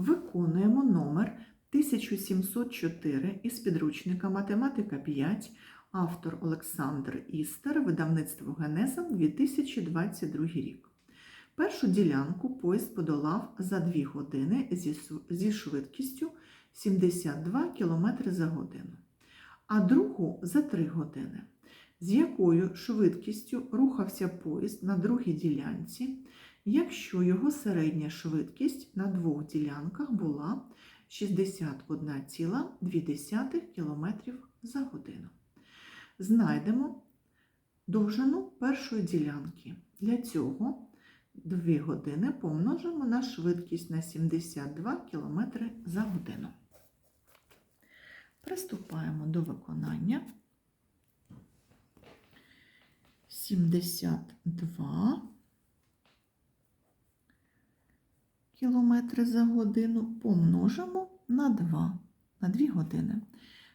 Виконуємо номер 1704 із підручника Математика 5, автор Олександр Істер, видавництво Генеза 2022 рік. Першу ділянку поїзд подолав за 2 години зі, швидкістю 72 км за годину, а другу за 3 години. З якою швидкістю рухався поїзд на другій ділянці, якщо його середня швидкість на двох ділянках була 61,2 км за годину. Знайдемо довжину першої ділянки. Для цього 2 години помножимо на швидкість на 72 км за годину. Приступаємо до виконання. 72 кілометри за годину помножимо на 2, на 2 години.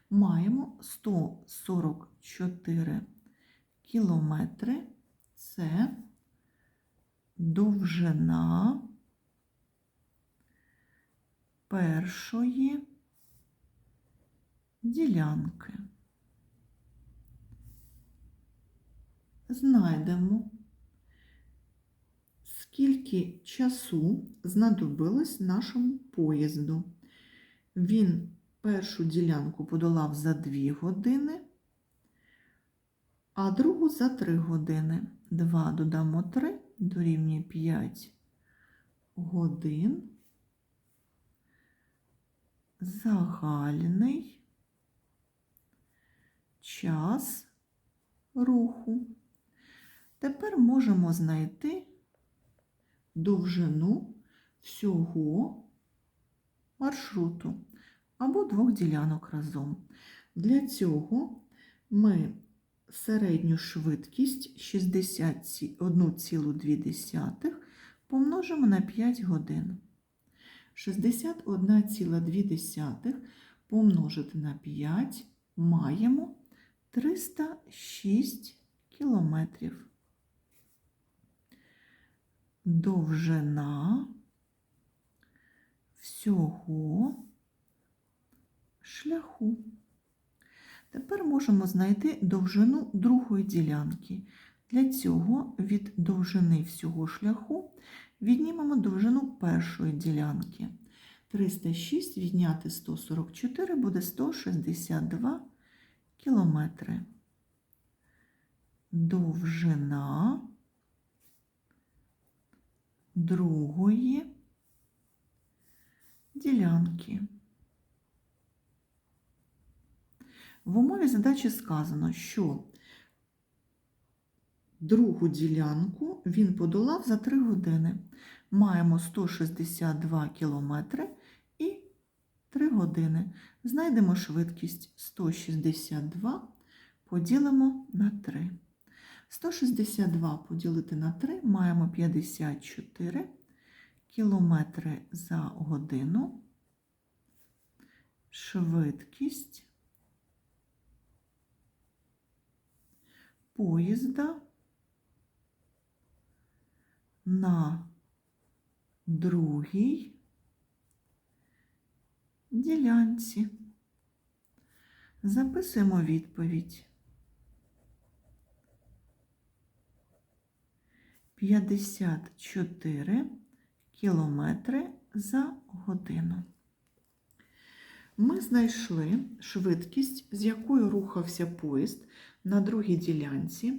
Маємо 144 кілометри. Це довжина першої ділянки. Знайдемо, скільки часу знадобилось нашому поїзду. Він першу ділянку подолав за 2 години, а другу за 3 години. 2 додамо 3 дорівнює 5 годин. Загальний час руху. Тепер можемо знайти довжину всього маршруту або двох ділянок разом. Для цього ми середню швидкість 61,2 помножимо на 5 годин. 61,2 помножити на 5 маємо 306 кілометрів. Довжина всього шляху. Тепер можемо знайти довжину другої ділянки. Для цього від довжини всього шляху віднімемо довжину першої ділянки. 306 відняти 144 буде 162 кілометри. Довжина другої ділянки. В умові задачі сказано, що другу ділянку він подолав за 3 години. Маємо 162 кілометри і 3 години. Знайдемо швидкість 162, поділимо на 3. 162 поділити на 3 маємо 54 кілометри за годину. Швидкість поїзда на другій ділянці. Записуємо відповідь. 54 кілометри за годину. Ми знайшли швидкість, з якою рухався поїзд на другій ділянці,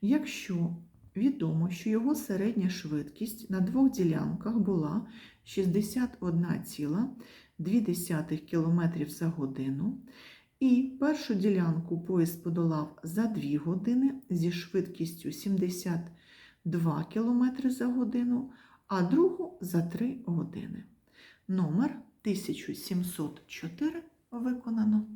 якщо відомо, що його середня швидкість на двох ділянках була 61,2 км за годину, і першу ділянку поїзд подолав за 2 години зі швидкістю 72 км за годину, а другу за 3 години. Номер 1704 виконано.